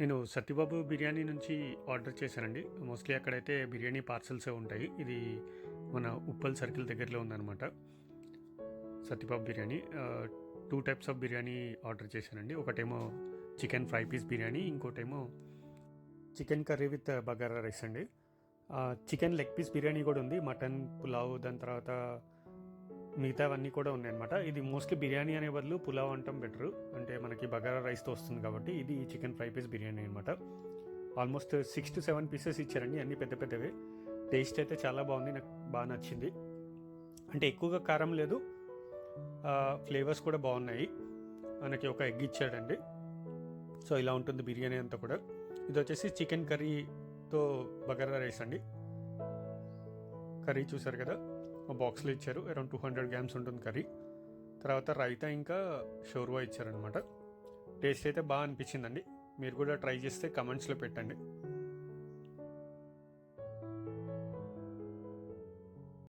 నేను సత్యబాబు బిర్యానీ నుంచి ఆర్డర్ చేశానండి. మోస్ట్లీ అక్కడైతే బిర్యానీ పార్సల్సే ఉంటాయి. ఇది మన ఉప్పల్ సర్కిల్ దగ్గరలో ఉందన్నమాట. Satyababu biryani two types of biryani order చేశానండి. ఒకటేమో చికెన్ ఫ్రై పీస్ బిర్యానీ ఇంకోటేమో chicken curry with bagara rice అండి. చికెన్ లెగ్ పీస్ బిర్యానీ కూడా ఉంది. మటన్ పులావ్ దాని తర్వాత మిగతావన్నీ కూడా ఉన్నాయన్నమాట. ఇది మోస్ట్లీ బిర్యానీ అనే బదులు పులావ్ అంటాం బెటర్. అంటే మనకి బగారా రైస్తో వస్తుంది కాబట్టి ఇది చికెన్ ఫ్రై పీస్ బిర్యానీ అనమాట almost six to seven pieces ఇచ్చారండి. అన్ని పెద్ద పెద్దవి. టేస్ట్ అయితే చాలా బాగుంది. నాకు బాగా నచ్చింది. అంటే ఎక్కువగా కారం లేదు. ఫ్లేవర్స్ కూడా బాగున్నాయి. మనకి ఒక ఎగ్ ఇచ్చాడండి. సో ఇలా ఉంటుంది బిర్యానీ అంతా కూడా. ఇది వచ్చేసి చికెన్ కర్రీతో బగారా రైస్ అండి. కర్రీ చూసారు కదా? బాక్స్లో ఇచ్చారు. అరౌండ్ టూ హండ్రెడ్ గ్రామ్స్ ఉంటుంది కర్రీ. తర్వాత రైతా ఇంకా షోర్వా ఇచ్చారనమాట టేస్ట్ అయితే బాగా అనిపించిందండి. మీరు కూడా ట్రై చేస్తే కమెంట్స్లో పెట్టండి.